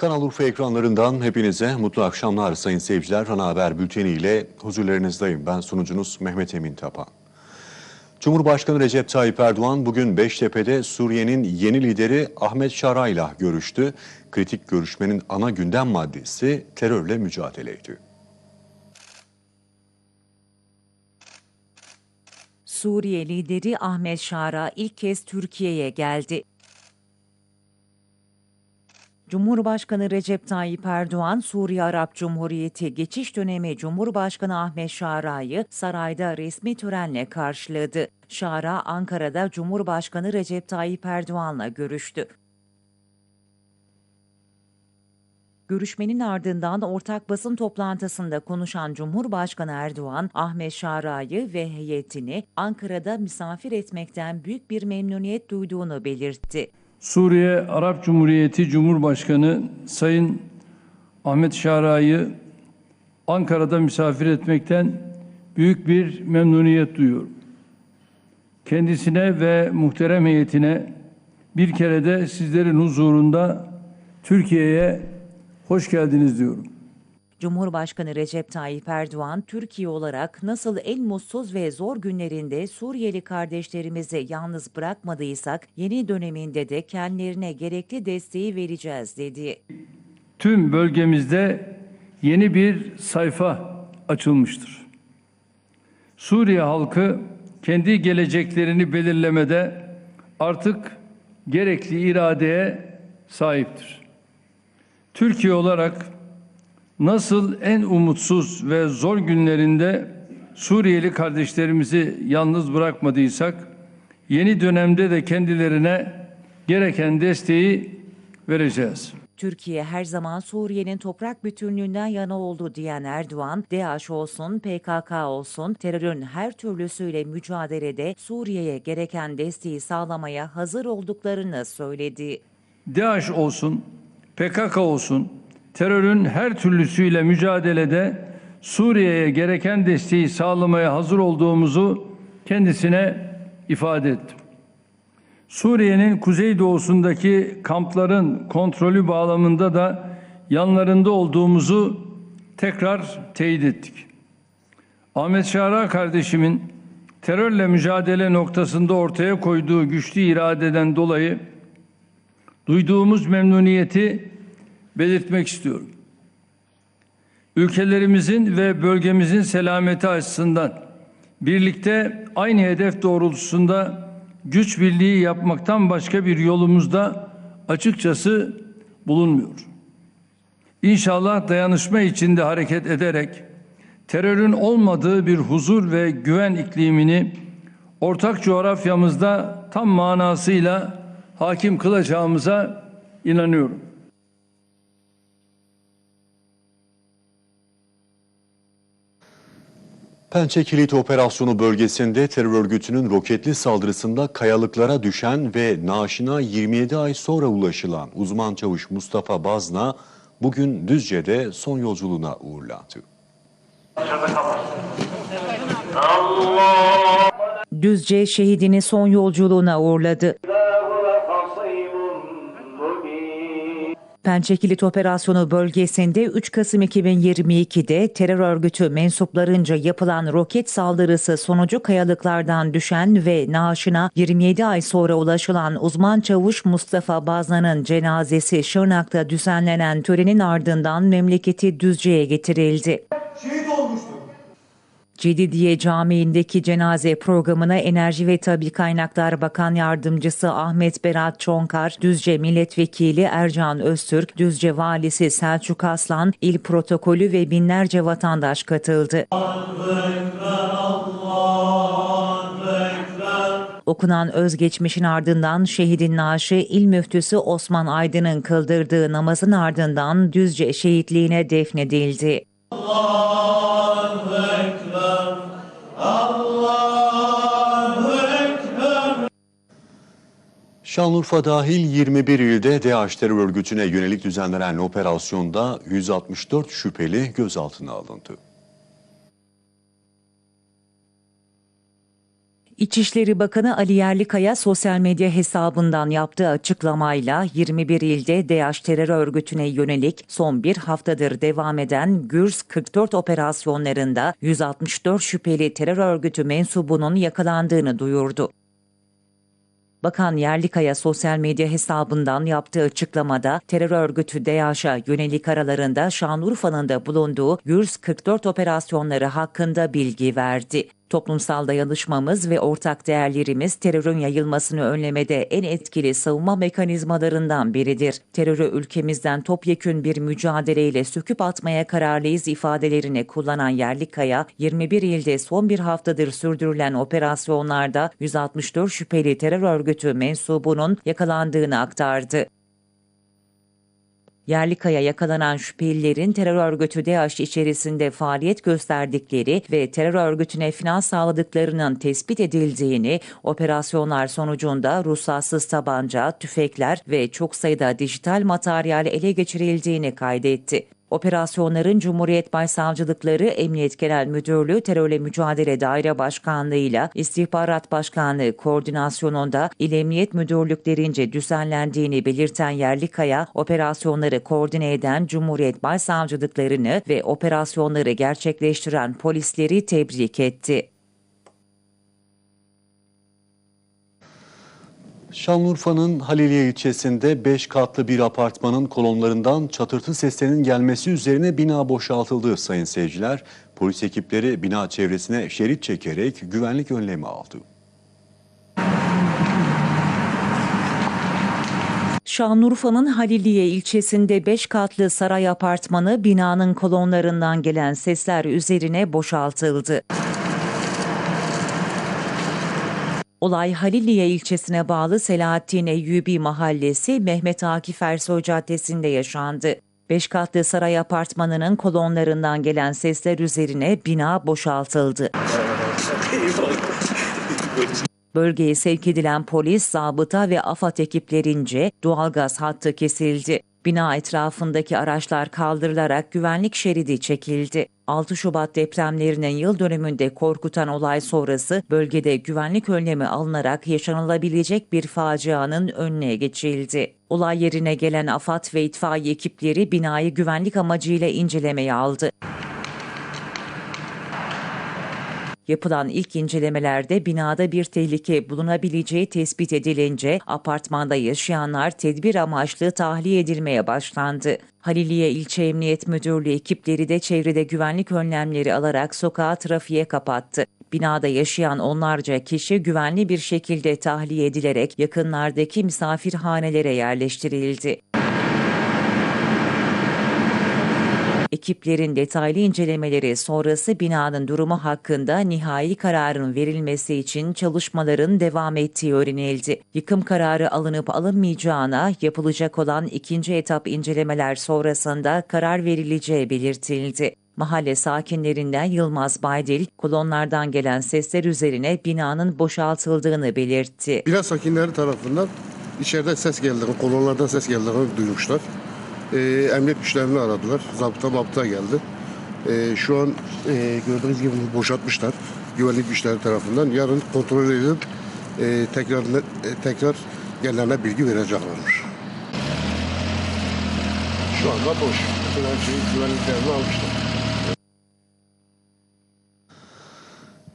Kanal Urfa ekranlarından hepinize mutlu akşamlar sayın seyirciler. Ana Haber Bülteni ile huzurlarınızdayım. Ben sunucunuz Mehmet Emin Tapan. Cumhurbaşkanı Recep Tayyip Erdoğan bugün Beştepe'de Suriye'nin yeni lideri Ahmet Şara ile görüştü. Kritik görüşmenin ana gündem maddesi terörle mücadeleydi. Suriye lideri Ahmet Şara ilk kez Türkiye'ye geldi. Cumhurbaşkanı Recep Tayyip Erdoğan, Suriye Arap Cumhuriyeti geçiş dönemi Cumhurbaşkanı Ahmet Şara'yı sarayda resmi törenle karşıladı. Şara, Ankara'da Cumhurbaşkanı Recep Tayyip Erdoğan'la görüştü. Görüşmenin ardından ortak basın toplantısında konuşan Cumhurbaşkanı Erdoğan, Ahmet Şara'yı ve heyetini Ankara'da misafir etmekten büyük bir memnuniyet duyduğunu belirtti. Suriye Arap Cumhuriyeti Cumhurbaşkanı Sayın Ahmet Şara'yı Ankara'da misafir etmekten büyük bir memnuniyet duyuyorum. Kendisine ve muhterem heyetine bir kere de sizlerin huzurunda Türkiye'ye hoş geldiniz diyorum. Cumhurbaşkanı Recep Tayyip Erdoğan, Türkiye olarak nasıl en mutsuz ve zor günlerinde Suriyeli kardeşlerimizi yalnız bırakmadıysak, yeni döneminde de kendilerine gerekli desteği vereceğiz dedi. Tüm bölgemizde yeni bir sayfa açılmıştır. Suriye halkı kendi geleceklerini belirlemede artık gerekli iradeye sahiptir. Türkiye olarak nasıl en umutsuz ve zor günlerinde Suriyeli kardeşlerimizi yalnız bırakmadıysak, yeni dönemde de kendilerine gereken desteği vereceğiz. Türkiye her zaman Suriye'nin toprak bütünlüğünden yana oldu diyen Erdoğan, DAEŞ olsun, PKK olsun, terörün her türlüsüyle mücadelede Suriye'ye gereken desteği sağlamaya hazır olduklarını söyledi. DAEŞ olsun, PKK olsun, terörün her türlüsüyle mücadelede Suriye'ye gereken desteği sağlamaya hazır olduğumuzu kendisine ifade ettim. Suriye'nin kuzeydoğusundaki kampların kontrolü bağlamında da yanlarında olduğumuzu tekrar teyit ettik. Ahmet Şara kardeşimin terörle mücadele noktasında ortaya koyduğu güçlü iradeden dolayı duyduğumuz memnuniyeti belirtmek istiyorum. Ülkelerimizin ve bölgemizin selameti açısından birlikte aynı hedef doğrultusunda güç birliği yapmaktan başka bir yolumuzda açıkçası bulunmuyor. İnşallah dayanışma içinde hareket ederek terörün olmadığı bir huzur ve güven iklimini ortak coğrafyamızda tam manasıyla hakim kılacağımıza inanıyorum. Pençe Kilit Operasyonu bölgesinde terör örgütünün roketli saldırısında kayalıklara düşen ve naaşına 27 ay sonra ulaşılan uzman çavuş Mustafa Bazna bugün Düzce'de son yolculuğuna uğurlandı. Düzce şehidini son yolculuğuna uğurladı. Pençekilit Operasyonu bölgesinde 3 Kasım 2022'de terör örgütü mensuplarınca yapılan roket saldırısı sonucu kayalıklardan düşen ve naaşına 27 ay sonra ulaşılan uzman çavuş Mustafa Bazna'nın cenazesi Şırnak'ta düzenlenen törenin ardından memleketi Düzce'ye getirildi. şehit. Cedidiye Camii'ndeki cenaze programına Enerji ve Tabi Kaynaklar Bakan Yardımcısı Ahmet Berat Çonkar, Düzce Milletvekili Ercan Öztürk, Düzce Valisi Selçuk Aslan, il protokolü ve binlerce vatandaş katıldı. Okunan özgeçmişin ardından şehidin naaşı il müftüsü Osman Aydın'ın kıldırdığı namazın ardından Düzce şehitliğine defnedildi. Şanlıurfa dahil 21 ilde DAEŞ terör örgütüne yönelik düzenlenen operasyonda 164 şüpheli gözaltına alındı. İçişleri Bakanı Ali Yerlikaya sosyal medya hesabından yaptığı açıklamayla 21 ilde DAEŞ terör örgütüne yönelik son bir haftadır devam eden Gürs 44 operasyonlarında 164 şüpheli terör örgütü mensubunun yakalandığını duyurdu. Bakan Yerlikaya sosyal medya hesabından yaptığı açıklamada terör örgütü DAEŞ'a yönelik aralarında Şanlıurfa'nın da bulunduğu Gürs 44 operasyonları hakkında bilgi verdi. Toplumsal dayanışmamız ve ortak değerlerimiz terörün yayılmasını önlemede en etkili savunma mekanizmalarından biridir. Terörü ülkemizden topyekün bir mücadeleyle söküp atmaya kararlıyız ifadelerini kullanan Yerlikaya, 21 ilde son bir haftadır sürdürülen operasyonlarda 164 şüpheli terör örgütü mensubunun yakalandığını aktardı. Yerlikaya yakalanan şüphelilerin terör örgütü DAEŞ içerisinde faaliyet gösterdikleri ve terör örgütüne finans sağladıklarının tespit edildiğini, operasyonlar sonucunda ruhsatsız tabanca, tüfekler ve çok sayıda dijital materyal ele geçirildiğini kaydetti. Operasyonların Cumhuriyet Başsavcılıkları, Emniyet Genel Müdürlüğü, Terörle Mücadele Daire Başkanlığı ile İstihbarat Başkanlığı koordinasyonunda İl Emniyet Müdürlüklerince düzenlendiğini belirten Yerlikaya, operasyonları koordine eden Cumhuriyet Başsavcılıklarını ve operasyonları gerçekleştiren polisleri tebrik etti. Şanlıurfa'nın Haliliye ilçesinde 5 katlı bir apartmanın kolonlarından çatırtı seslerinin gelmesi üzerine bina boşaltıldı sayın seyirciler. Polis ekipleri bina çevresine şerit çekerek güvenlik önlemi aldı. Şanlıurfa'nın Haliliye ilçesinde 5 katlı saray apartmanı binanın kolonlarından gelen sesler üzerine boşaltıldı. Olay Haliliye ilçesine bağlı Selahattin Eyyubi Mahallesi Mehmet Akif Ersoy Caddesi'nde yaşandı. Beş katlı saray apartmanının kolonlarından gelen sesler üzerine bina boşaltıldı. Bölgeye sevk edilen polis, zabıta ve AFAD ekiplerince doğalgaz hattı kesildi. Bina etrafındaki araçlar kaldırılarak güvenlik şeridi çekildi. 6 Şubat depremlerinin yıl dönümünde korkutan olay sonrası bölgede güvenlik önlemi alınarak yaşanılabilecek bir facianın önüne geçildi. Olay yerine gelen AFAD ve itfaiye ekipleri binayı güvenlik amacıyla incelemeye aldı. Yapılan ilk incelemelerde binada bir tehlike bulunabileceği tespit edilince apartmanda yaşayanlar tedbir amaçlı tahliye edilmeye başlandı. Haliliye İlçe Emniyet Müdürlüğü ekipleri de çevrede güvenlik önlemleri alarak sokağı trafiğe kapattı. Binada yaşayan onlarca kişi güvenli bir şekilde tahliye edilerek yakınlardaki misafirhanelere yerleştirildi. Ekiplerin detaylı incelemeleri sonrası binanın durumu hakkında nihai kararın verilmesi için çalışmaların devam ettiği öğrenildi. Yıkım kararı alınıp alınmayacağına yapılacak olan ikinci etap incelemeler sonrasında karar verileceği belirtildi. Mahalle sakinlerinden Yılmaz Baydil, kolonlardan gelen sesler üzerine binanın boşaltıldığını belirtti. Bina sakinleri tarafından içeride ses geldiğini, kolonlardan ses geldiğini duymuşlar. Ee, emniyet güçlerini aradılar. Zabıta mabıta geldi. Ee, şu an e, gördüğünüz gibi boşaltmışlar güvenlik güçleri tarafından. Yarın kontrol edilip e, tekrar e, tekrar gelenlerine bilgi vereceklermiş. Şu anda boş. Her şeyi güvenliklerini almışlar.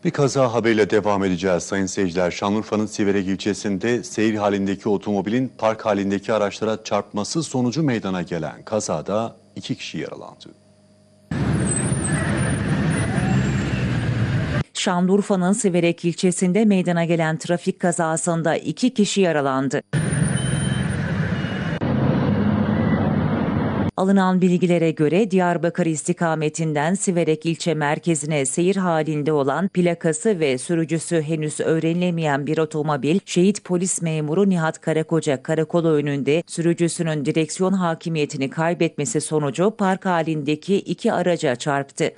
Bir kaza haberiyle devam edeceğiz sayın seyirciler. Şanlıurfa'nın Siverek ilçesinde seyir halindeki otomobilin park halindeki araçlara çarpması sonucu meydana gelen kazada iki kişi yaralandı. Şanlıurfa'nın Siverek ilçesinde meydana gelen trafik kazasında iki kişi yaralandı. Alınan bilgilere göre Diyarbakır istikametinden Siverek ilçe merkezine seyir halinde olan plakası ve sürücüsü henüz öğrenilemeyen bir otomobil şehit polis memuru Nihat Karakoca karakolu önünde sürücüsünün direksiyon hakimiyetini kaybetmesi sonucu park halindeki iki araca çarptı.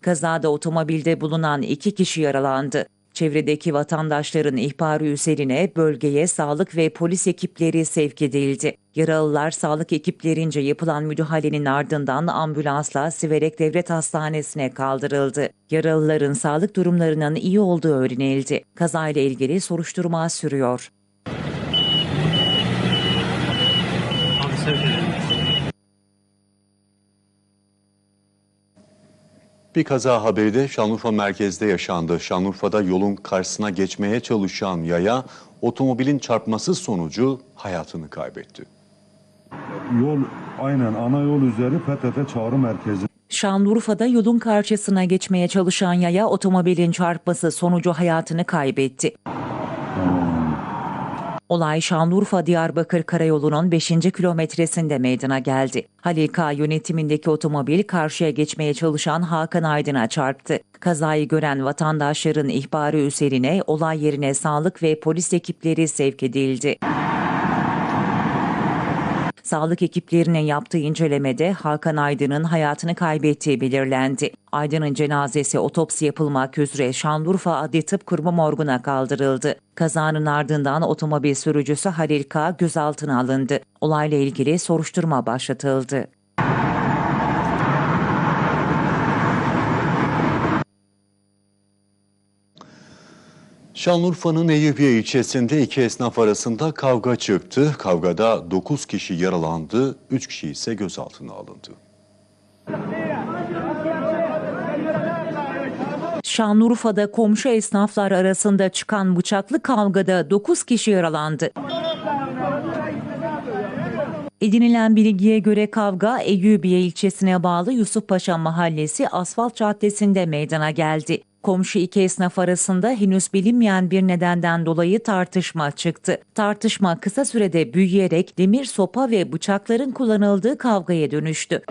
Kazada otomobilde bulunan iki kişi yaralandı. Çevredeki vatandaşların ihbarı üzerine bölgeye sağlık ve polis ekipleri sevk edildi. Yaralılar sağlık ekiplerince yapılan müdahalenin ardından ambulansla Siverek Devlet Hastanesi'ne kaldırıldı. Yaralıların sağlık durumlarının iyi olduğu öğrenildi. Kazayla ilgili soruşturma sürüyor. Bir kaza haberi de Şanlıurfa merkezde yaşandı. Şanlıurfa'da yolun karşısına geçmeye çalışan yaya otomobilin çarpması sonucu hayatını kaybetti. Yol aynen ana yol üzeri PTT çağrı merkezi. Şanlıurfa'da yolun karşısına geçmeye çalışan yaya otomobilin çarpması sonucu hayatını kaybetti. Olay Şanlıurfa Diyarbakır Karayolu'nun 5. kilometresinde meydana geldi. Halil K yönetimindeki otomobil karşıya geçmeye çalışan Hakan Aydın'a çarptı. Kazayı gören vatandaşların ihbarı üzerine olay yerine sağlık ve polis ekipleri sevk edildi. Sağlık ekiplerinin yaptığı incelemede Hakan Aydın'ın hayatını kaybettiği belirlendi. Aydın'ın cenazesi otopsi yapılmak üzere Şanlıurfa Adli Tıp Kurumu morguna kaldırıldı. Kazanın ardından otomobil sürücüsü Halil K. gözaltına alındı. Olayla ilgili soruşturma başlatıldı. Şanlıurfa'nın Eyüpiye ilçesinde iki esnaf arasında kavga çıktı. Kavgada 9 kişi yaralandı, 3 kişi ise gözaltına alındı. Şanlıurfa'da komşu esnaflar arasında çıkan bıçaklı kavgada 9 kişi yaralandı. Edinilen bilgiye göre kavga Eyyubiye ilçesine bağlı Yusufpaşa Mahallesi Asfalt Caddesi'nde meydana geldi. Komşu iki esnaf arasında henüz bilinmeyen bir nedenden dolayı tartışma çıktı. Tartışma kısa sürede büyüyerek demir sopa ve bıçakların kullanıldığı kavgaya dönüştü.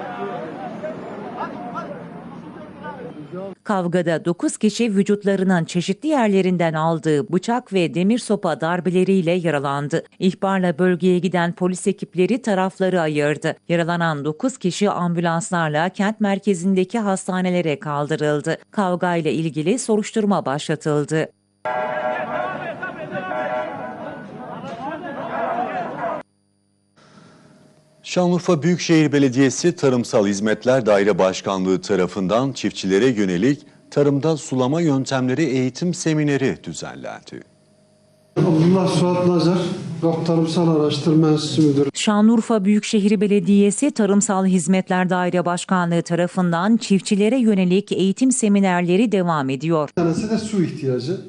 Kavgada 9 kişi vücutlarının çeşitli yerlerinden aldığı bıçak ve demir sopa darbeleriyle yaralandı. İhbarla bölgeye giden polis ekipleri tarafları ayırdı. Yaralanan 9 kişi ambulanslarla kent merkezindeki hastanelere kaldırıldı. Kavgayla ilgili soruşturma başlatıldı. Şanlıurfa Büyükşehir Belediyesi Tarımsal Hizmetler Daire Başkanlığı tarafından çiftçilere yönelik tarımda sulama yöntemleri eğitim semineri düzenlendi. Abdullah Suat Nazar, GAP Tarımsal Araştırma Enstitüsü Müdürü. Şanlıurfa Büyükşehir Belediyesi Tarımsal Hizmetler Daire Başkanlığı tarafından çiftçilere yönelik eğitim seminerleri devam ediyor. Bir tanesi de su ihtiyacı.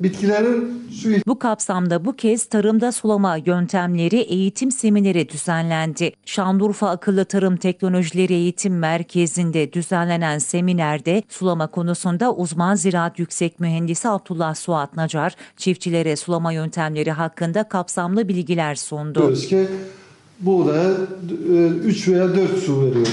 Bitkilerin su Bu kapsamda bu kez tarımda sulama yöntemleri eğitim semineri düzenlendi. Şanlıurfa Akıllı Tarım Teknolojileri Eğitim Merkezi'nde düzenlenen seminerde sulama konusunda uzman ziraat yüksek mühendisi Abdullah Suat Nacar, çiftçilere sulama yöntemleri hakkında kapsamlı bilgiler sundu. ihtiyacı ki buğdaya 3 veya 4 su veriyor.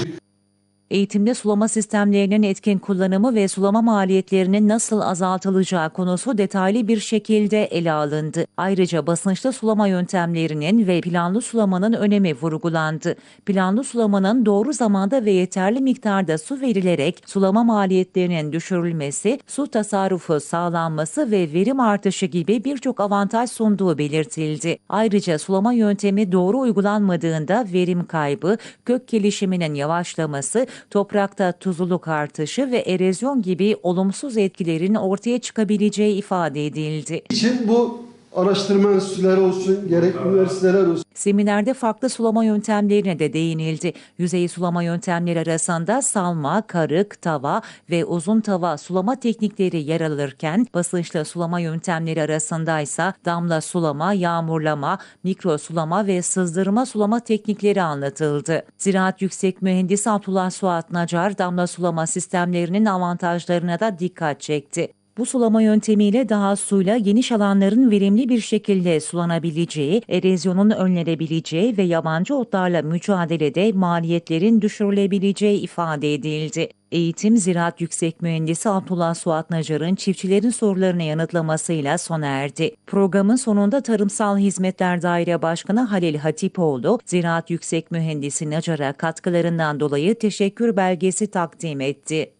Eğitimde sulama sistemlerinin etkin kullanımı ve sulama maliyetlerinin nasıl azaltılacağı konusu detaylı bir şekilde ele alındı. Ayrıca basınçlı sulama yöntemlerinin ve planlı sulamanın önemi vurgulandı. Planlı sulamanın doğru zamanda ve yeterli miktarda su verilerek sulama maliyetlerinin düşürülmesi, su tasarrufu sağlanması ve verim artışı gibi birçok avantaj sunduğu belirtildi. Ayrıca sulama yöntemi doğru uygulanmadığında verim kaybı, kök gelişiminin yavaşlaması, toprakta tuzluluk artışı ve erozyon gibi olumsuz etkilerin ortaya çıkabileceği ifade edildi. için bu araştırma enstitüleri olsun, gerek üniversiteler olsun. Seminerde farklı sulama yöntemlerine de değinildi. Yüzey sulama yöntemleri arasında salma, karık, tava ve uzun tava sulama teknikleri yer alırken basınçlı sulama yöntemleri arasında ise damla sulama, yağmurlama, mikro sulama ve sızdırma sulama teknikleri anlatıldı. Ziraat Yüksek Mühendisi Abdullah Suat Nacar damla sulama sistemlerinin avantajlarına da dikkat çekti. Bu sulama yöntemiyle daha suyla geniş alanların verimli bir şekilde sulanabileceği, erozyonun önlenebileceği ve yabancı otlarla mücadelede maliyetlerin düşürülebileceği ifade edildi. Eğitim Ziraat Yüksek Mühendisi Abdullah Suat Nacar'ın çiftçilerin sorularını yanıtlamasıyla sona erdi. Programın sonunda Tarımsal Hizmetler Daire Başkanı Halil Hatipoğlu, Ziraat Yüksek Mühendisi Nacar'a katkılarından dolayı teşekkür belgesi takdim etti.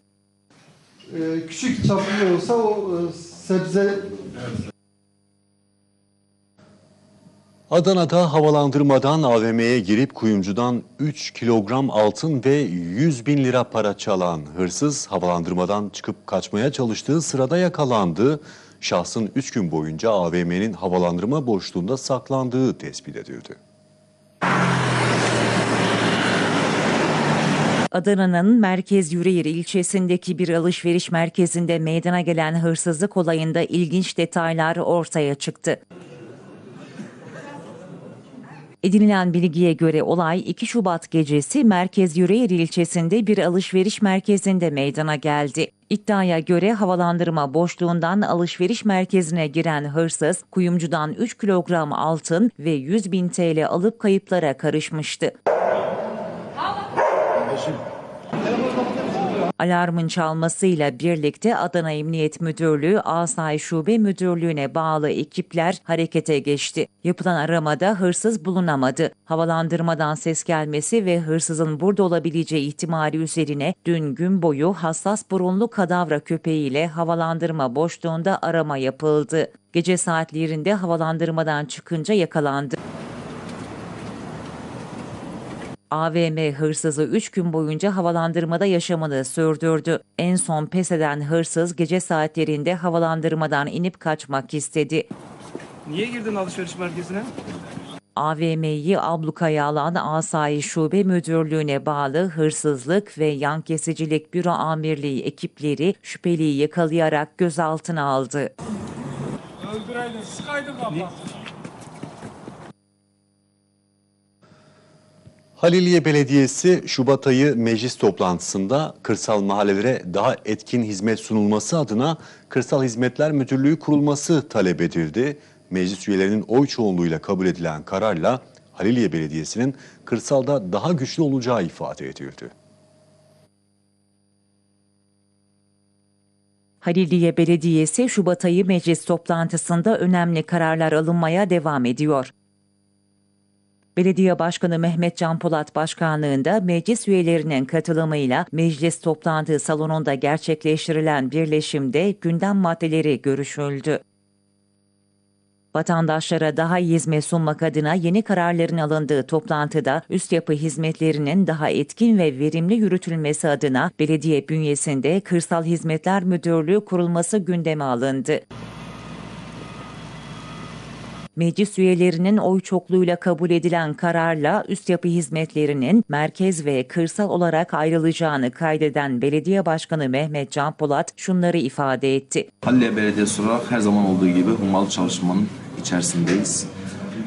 Ee, küçük çaplı olsa o e, sebze Adana'da havalandırmadan AVM'ye girip kuyumcudan 3 kilogram altın ve 100 bin lira para çalan hırsız havalandırmadan çıkıp kaçmaya çalıştığı sırada yakalandı. Şahsın 3 gün boyunca AVM'nin havalandırma boşluğunda saklandığı tespit edildi. Adana'nın Merkez Yüreğir ilçesindeki bir alışveriş merkezinde meydana gelen hırsızlık olayında ilginç detaylar ortaya çıktı. Edinilen bilgiye göre olay 2 Şubat gecesi Merkez Yüreğir ilçesinde bir alışveriş merkezinde meydana geldi. İddiaya göre havalandırma boşluğundan alışveriş merkezine giren hırsız kuyumcudan 3 kilogram altın ve 100 bin TL alıp kayıplara karışmıştı. Alarmın çalmasıyla birlikte Adana Emniyet Müdürlüğü Asayiş Şube Müdürlüğü'ne bağlı ekipler harekete geçti. Yapılan aramada hırsız bulunamadı. Havalandırmadan ses gelmesi ve hırsızın burada olabileceği ihtimali üzerine dün gün boyu hassas burunlu kadavra köpeğiyle havalandırma boşluğunda arama yapıldı. Gece saatlerinde havalandırmadan çıkınca yakalandı. AVM hırsızı 3 gün boyunca havalandırmada yaşamını sürdürdü. En son pes eden hırsız gece saatlerinde havalandırmadan inip kaçmak istedi. Niye girdin alışveriş merkezine? AVM'yi ablukaya alan Asayiş Şube Müdürlüğü'ne bağlı Hırsızlık ve Yan Kesicilik Büro Amirliği ekipleri şüpheliyi yakalayarak gözaltına aldı. Öldüreydin, sıkaydın kapat. Haliliye Belediyesi Şubat ayı meclis toplantısında kırsal mahallelere daha etkin hizmet sunulması adına Kırsal Hizmetler Müdürlüğü kurulması talep edildi. Meclis üyelerinin oy çoğunluğuyla kabul edilen kararla Haliliye Belediyesi'nin kırsalda daha güçlü olacağı ifade edildi. Haliliye Belediyesi Şubat ayı meclis toplantısında önemli kararlar alınmaya devam ediyor. Belediye Başkanı Mehmet Can Polat başkanlığında meclis üyelerinin katılımıyla meclis toplantı salonunda gerçekleştirilen birleşimde gündem maddeleri görüşüldü. Vatandaşlara daha iyi hizmet sunmak adına yeni kararların alındığı toplantıda üst yapı hizmetlerinin daha etkin ve verimli yürütülmesi adına belediye bünyesinde Kırsal Hizmetler Müdürlüğü kurulması gündeme alındı. Meclis üyelerinin oy çokluğuyla kabul edilen kararla üst yapı hizmetlerinin merkez ve kırsal olarak ayrılacağını kaydeden Belediye Başkanı Mehmet Can Polat şunları ifade etti. Halilye Belediyesi olarak her zaman olduğu gibi hummalı çalışmanın içerisindeyiz.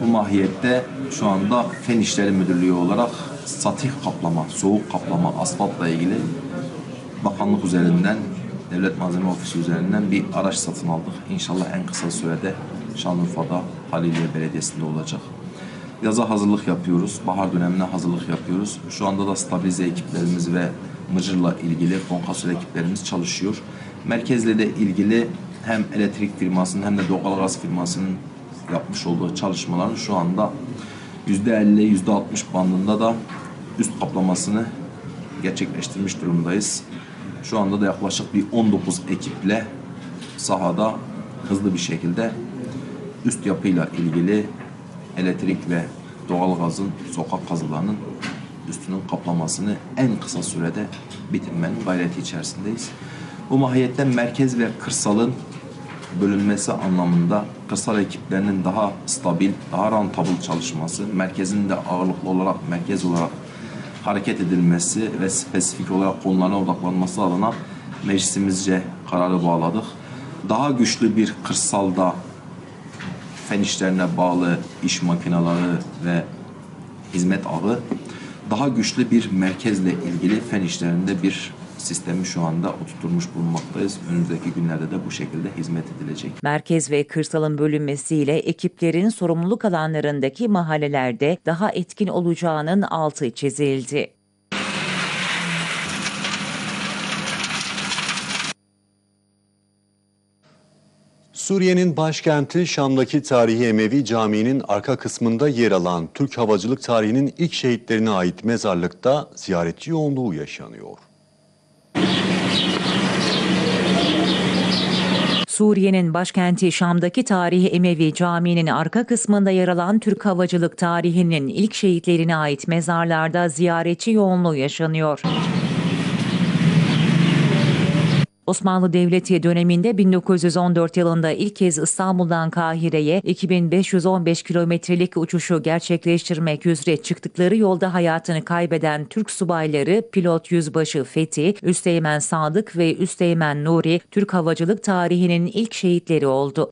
Bu mahiyette şu anda Fen İşleri Müdürlüğü olarak satih kaplama, soğuk kaplama, asfaltla ilgili bakanlık üzerinden, Devlet Malzeme Ofisi üzerinden bir araç satın aldık. İnşallah en kısa sürede Şanlıurfa'da Haliliye Belediyesi'nde olacak. Yaza hazırlık yapıyoruz, bahar dönemine hazırlık yapıyoruz. Şu anda da stabilize ekiplerimiz ve Mıcır'la ilgili konkasör ekiplerimiz çalışıyor. Merkezle de ilgili hem elektrik firmasının hem de doğalgaz firmasının yapmış olduğu çalışmaların şu anda %50, %60 bandında da üst kaplamasını gerçekleştirmiş durumdayız. Şu anda da yaklaşık bir 19 ekiple sahada hızlı bir şekilde üst yapıyla ilgili elektrik ve doğalgazın sokak kazılarının üstünün kaplamasını en kısa sürede bitirmenin gayreti içerisindeyiz. Bu mahiyetten merkez ve kırsalın bölünmesi anlamında kırsal ekiplerinin daha stabil, daha rantabıl çalışması, merkezin de ağırlıklı olarak merkez olarak hareket edilmesi ve spesifik olarak konularına odaklanması adına meclisimizce kararı bağladık. Daha güçlü bir kırsalda fen işlerine bağlı iş makineleri ve hizmet ağı daha güçlü bir merkezle ilgili fen işlerinde bir sistemi şu anda oturtmuş bulunmaktayız. Önümüzdeki günlerde de bu şekilde hizmet edilecek. Merkez ve kırsalın bölünmesiyle ekiplerin sorumluluk alanlarındaki mahallelerde daha etkin olacağının altı çizildi. Suriye'nin başkenti Şam'daki tarihi Emevi Camii'nin arka kısmında yer alan Türk havacılık tarihinin ilk şehitlerine ait mezarlıkta ziyaretçi yoğunluğu yaşanıyor. Suriye'nin başkenti Şam'daki tarihi Emevi Camii'nin arka kısmında yer alan Türk havacılık tarihinin ilk şehitlerine ait mezarlarda ziyaretçi yoğunluğu yaşanıyor. Osmanlı Devleti döneminde 1914 yılında ilk kez İstanbul'dan Kahire'ye 2515 kilometrelik uçuşu gerçekleştirmek üzere çıktıkları yolda hayatını kaybeden Türk subayları pilot yüzbaşı Fethi, Üsteğmen Sadık ve Üsteğmen Nuri Türk havacılık tarihinin ilk şehitleri oldu.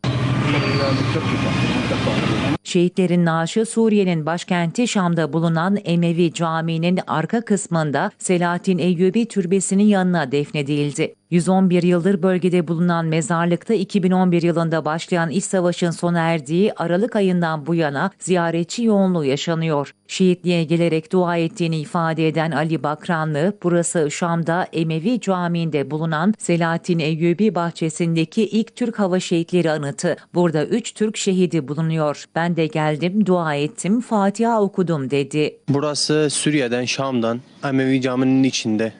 Şehitlerin naaşı Suriye'nin başkenti Şam'da bulunan Emevi Camii'nin arka kısmında Selahattin Eyyubi Türbesi'nin yanına defnedildi. 111 yıldır bölgede bulunan mezarlıkta 2011 yılında başlayan iç savaşın sona erdiği Aralık ayından bu yana ziyaretçi yoğunluğu yaşanıyor. Şehitliğe gelerek dua ettiğini ifade eden Ali Bakranlı, burası Şam'da Emevi Camii'nde bulunan Selahattin Eyyubi bahçesindeki ilk Türk hava şehitleri anıtı. Burada 3 Türk şehidi bulunuyor. Ben de geldim, dua ettim, Fatiha okudum dedi. Burası Suriye'den, Şam'dan, Emevi Camii'nin içinde.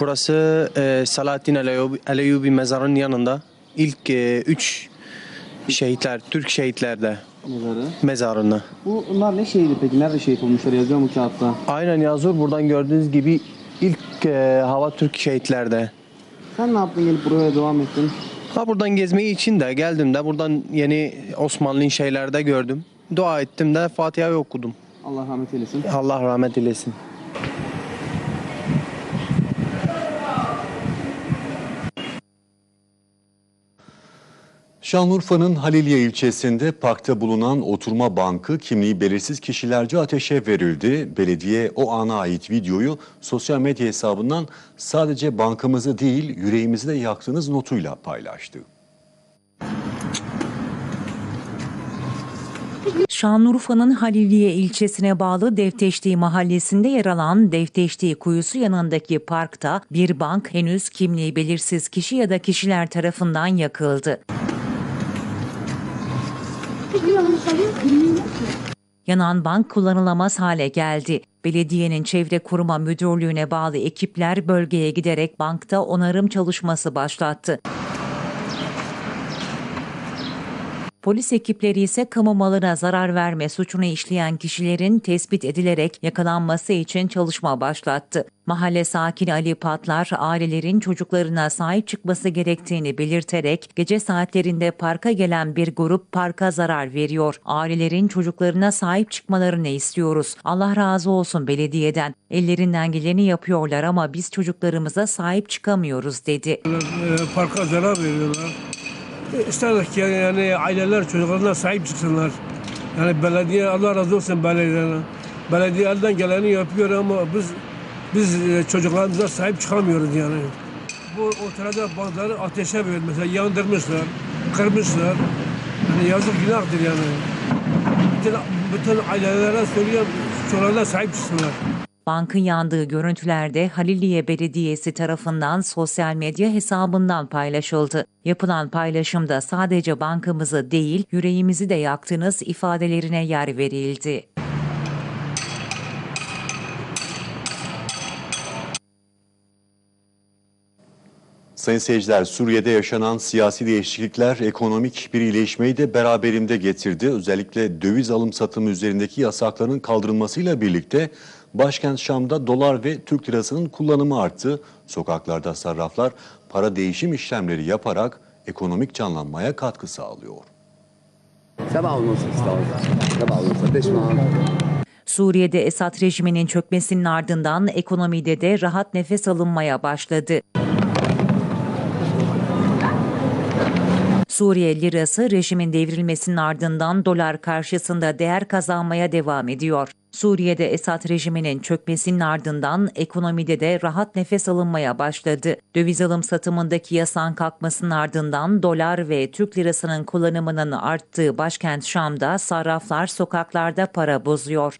Burası e, Salahattin Eyyubi mezarının yanında. İlk e, üç şehitler, Türk şehitlerde Mezarı. mezarını. Bu, bunlar ne şehidi peki? Nerede şehit olmuşlar yazıyor mu kağıtta? Aynen yazıyor. Buradan gördüğünüz gibi ilk e, hava Türk şehitlerde. Sen ne yaptın gelip buraya devam ettin? Ha buradan gezmeyi için de geldim de buradan yeni Osmanlı şeylerde gördüm. Dua ettim de Fatiha'yı okudum. Allah rahmet eylesin. Allah rahmet eylesin. Şanlıurfa'nın Haliliye ilçesinde parkta bulunan oturma bankı kimliği belirsiz kişilerce ateşe verildi. Belediye o ana ait videoyu sosyal medya hesabından sadece bankamızı değil yüreğimizi de yaktığınız notuyla paylaştı. Şanlıurfa'nın Haliliye ilçesine bağlı Devteşti mahallesinde yer alan Devteşti kuyusu yanındaki parkta bir bank henüz kimliği belirsiz kişi ya da kişiler tarafından yakıldı. Yanan bank kullanılamaz hale geldi. Belediyenin çevre koruma müdürlüğüne bağlı ekipler bölgeye giderek bankta onarım çalışması başlattı. Polis ekipleri ise kamu malına zarar verme suçunu işleyen kişilerin tespit edilerek yakalanması için çalışma başlattı. Mahalle sakini Ali Patlar, ailelerin çocuklarına sahip çıkması gerektiğini belirterek gece saatlerinde parka gelen bir grup parka zarar veriyor. Ailelerin çocuklarına sahip çıkmalarını istiyoruz. Allah razı olsun belediyeden. Ellerinden geleni yapıyorlar ama biz çocuklarımıza sahip çıkamıyoruz dedi. E, parka zarar veriyorlar. E, İsterdik ki yani aileler çocuklarına sahip çıksınlar. Yani belediye Allah razı olsun belediyeden. Belediye elden geleni yapıyor ama biz biz e, çocuklarımıza sahip çıkamıyoruz yani. Bu ortada bazıları ateşe. Mesela yandırmışlar, kırmışlar. Yani yazık günahtır yani. Bütün, bütün ailelere söylüyorum çocuklarına sahip çıksınlar. Bankın yandığı görüntülerde Haliliye Belediyesi tarafından sosyal medya hesabından paylaşıldı. Yapılan paylaşımda sadece bankamızı değil, yüreğimizi de yaktınız ifadelerine yer verildi. Sayın seyirciler, Suriye'de yaşanan siyasi değişiklikler ekonomik bir iyileşmeyi de beraberinde getirdi. Özellikle döviz alım satımı üzerindeki yasakların kaldırılmasıyla birlikte başkent Şam'da dolar ve Türk lirasının kullanımı arttı. Sokaklarda sarraflar para değişim işlemleri yaparak ekonomik canlanmaya katkı sağlıyor. Suriye'de Esad rejiminin çökmesinin ardından ekonomide de rahat nefes alınmaya başladı. Suriye lirası rejimin devrilmesinin ardından dolar karşısında değer kazanmaya devam ediyor. Suriye'de Esad rejiminin çökmesinin ardından ekonomide de rahat nefes alınmaya başladı. Döviz alım satımındaki yasağın kalkmasının ardından dolar ve Türk lirasının kullanımının arttığı başkent Şam'da sarraflar sokaklarda para bozuyor.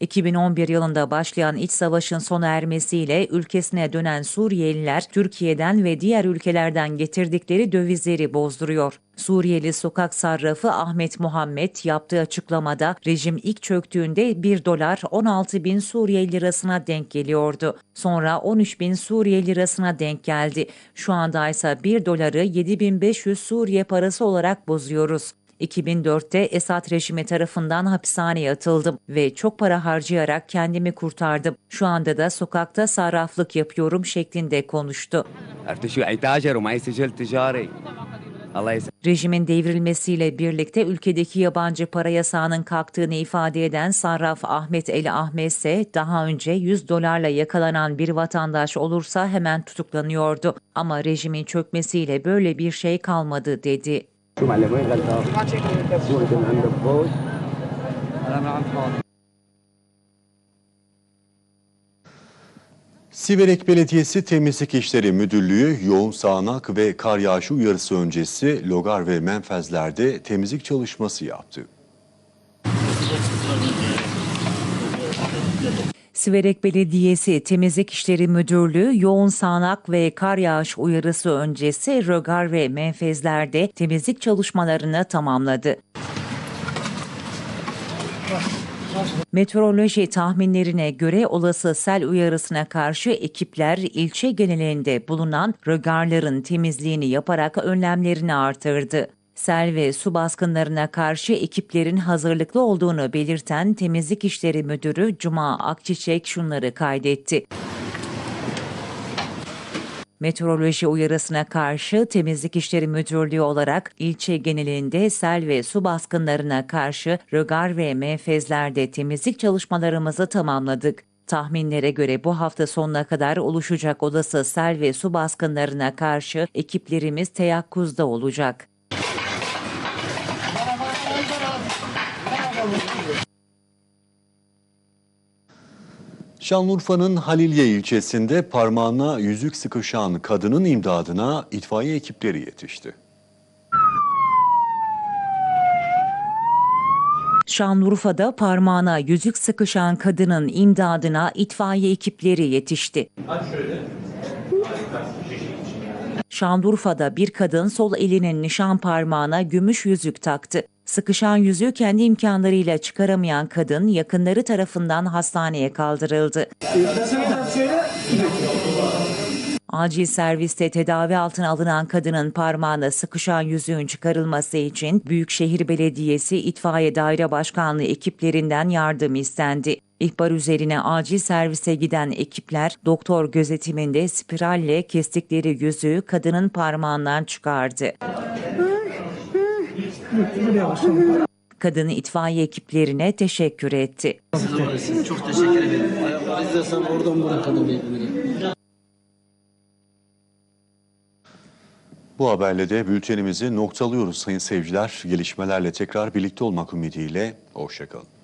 2011 yılında başlayan iç savaşın sona ermesiyle ülkesine dönen Suriyeliler Türkiye'den ve diğer ülkelerden getirdikleri dövizleri bozduruyor. Suriyeli sokak sarrafı Ahmet Muhammed yaptığı açıklamada rejim ilk çöktüğünde 1 dolar 16 bin Suriye lirasına denk geliyordu. Sonra 13 bin Suriye lirasına denk geldi. Şu anda ise 1 doları 7500 Suriye parası olarak bozuyoruz. 2004'te Esad rejimi tarafından hapishaneye atıldım ve çok para harcayarak kendimi kurtardım. Şu anda da sokakta sarraflık yapıyorum şeklinde konuştu. Rejimin devrilmesiyle birlikte ülkedeki yabancı para yasağının kalktığını ifade eden Sarraf Ahmet El Ahmet ise daha önce 100 dolarla yakalanan bir vatandaş olursa hemen tutuklanıyordu. Ama rejimin çökmesiyle böyle bir şey kalmadı dedi. شو معلم وين غلطان؟ شو انت من عندك فوز؟ Siverek Belediyesi Temizlik İşleri Müdürlüğü yoğun sağanak ve kar yağışı uyarısı öncesi Logar ve Menfezler'de temizlik çalışması yaptı. Siverek Belediyesi Temizlik İşleri Müdürlüğü yoğun sağanak ve kar yağış uyarısı öncesi Rögar ve Menfezler'de temizlik çalışmalarını tamamladı. Meteoroloji tahminlerine göre olası sel uyarısına karşı ekipler ilçe genelinde bulunan rögarların temizliğini yaparak önlemlerini artırdı. Sel ve su baskınlarına karşı ekiplerin hazırlıklı olduğunu belirten Temizlik İşleri Müdürü Cuma Akçiçek şunları kaydetti. Meteoroloji uyarısına karşı Temizlik İşleri Müdürlüğü olarak ilçe genelinde sel ve su baskınlarına karşı rögar ve menfezlerde temizlik çalışmalarımızı tamamladık. Tahminlere göre bu hafta sonuna kadar oluşacak olası sel ve su baskınlarına karşı ekiplerimiz teyakkuzda olacak. Şanlıurfa'nın Halilye ilçesinde parmağına yüzük sıkışan kadının imdadına itfaiye ekipleri yetişti. Şanlıurfa'da parmağına yüzük sıkışan kadının imdadına itfaiye ekipleri yetişti. Şanlıurfa'da bir kadın sol elinin nişan parmağına gümüş yüzük taktı. Sıkışan yüzüğü kendi imkanlarıyla çıkaramayan kadın yakınları tarafından hastaneye kaldırıldı. Acil serviste tedavi altına alınan kadının parmağına sıkışan yüzüğün çıkarılması için Büyükşehir Belediyesi İtfaiye Daire Başkanlığı ekiplerinden yardım istendi. İhbar üzerine acil servise giden ekipler doktor gözetiminde spiralle kestikleri yüzüğü kadının parmağından çıkardı. Kadın itfaiye ekiplerine teşekkür etti. Bu haberle de bültenimizi noktalıyoruz sayın seyirciler. Gelişmelerle tekrar birlikte olmak ümidiyle. Hoşçakalın.